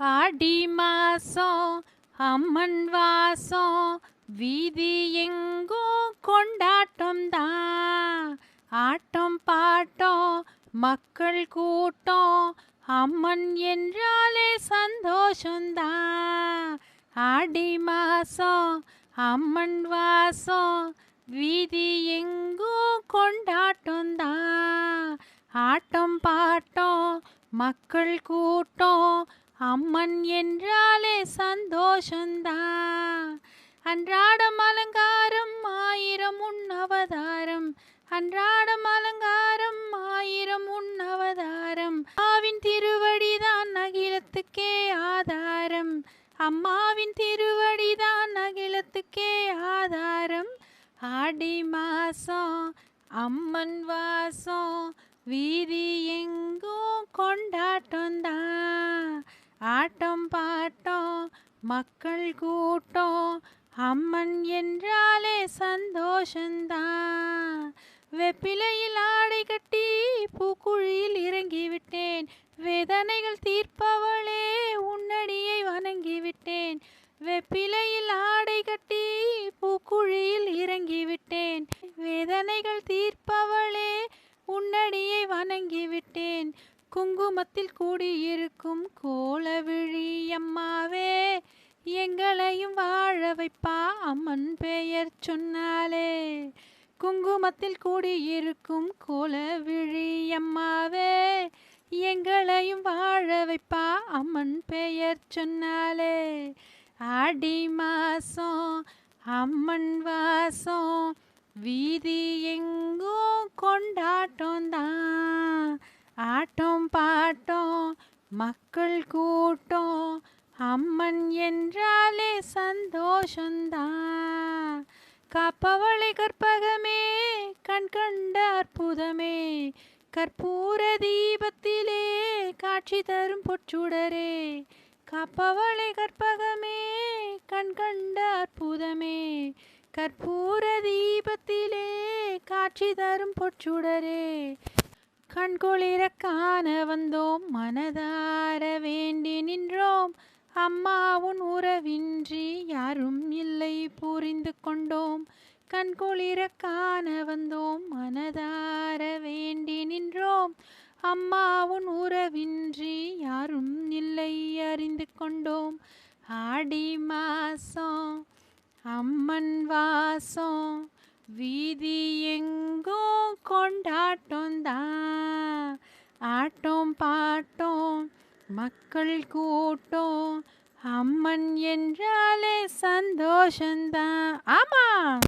ஆடி மாசம் அம்மன் வாசம் வீதி எங்கும் கொண்டாட்டம் தான் ஆட்டம் பாட்டம் மக்கள் கூட்டம் அம்மன் என்றாலே சந்தோஷந்தான் ஆடி மாசம் அம்மன் வாசம் வீதி எங்கும் கொண்டாட்டம் தான் ஆட்டம் பாட்டம் மக்கள் கூட்டம் அம்மன் என்றாலே சந்தோஷந்தான் அன்றாடம் அலங்காரம் ஆயிரம் உன் அவதாரம். அன்றாடம் அலங்காரம் ஆயிரம் உன் அவதாரம். ஆவின் திருவடிதான் அகிலத்துக்கே ஆதாரம். அம்மாவின் திருவடிதான் அகிலத்துக்கே ஆதாரம். ஆடி மாசம் அம்மன் வாசம் வீதி எங்க மக்கள் கூட்டம் அம்மன் என்றாலே சந்தோஷந்தான் வெப்பிலையில் ஆடை கட்டி பூக்குழியில் இறங்கிவிட்டேன். வேதனைகள் தீர்ப்பவளே உன்னடியை வணங்கிவிட்டேன். வெப்பிலையில் ஆடை கட்டி பூக்குழியில் இறங்கிவிட்டேன். குங்குமத்தில் கூடியிருக்கும் கோலவிழி அம்மாவே எங்களையும் வாழ வைப்பா அம்மன் பெயர் சொன்னாலே. குங்குமத்தில் கூடியிருக்கும் கோலவிழி அம்மாவே எங்களையும் வாழ வைப்பா அம்மன் பெயர் சொன்னாலே. ஆடி மாசம் அம்மன் வாசம் வீதி எங்கும் கொண்டாட்டம் தான் மக்கள் கூட்டம் அம்மன் என்றாலே சந்தோஷந்தான் காப்பவளை கற்பகமே கண் கண்ட அற்புதமே. கற்பூர தீபத்திலே காட்சி தரும் பொச்சுடரே காப்பவளை கற்பகமே கண் கண்ட அற்புதமே. கற்பூர தீபத்திலே காட்சி தரும் பொச்சுடரே கண்குளிர காண வந்தோம் மனதார வேண்டி நின்றோம். அம்மா உன் உறவின்றி யாரும் இல்லை புரிந்து கொண்டோம். கண்குளிர காண வந்தோம் மனதார வேண்டி நின்றோம். அம்மா உன் உறவின்றி யாரும் இல்லை அறிந்து கொண்டோம். ஆடி மாசம் அம்மன் வாசம் வீதி எங்கோ கொண்டா மக்கள் கூட்டம். அம்மன் என்றாலே சந்தோஷந்தான் ஆமா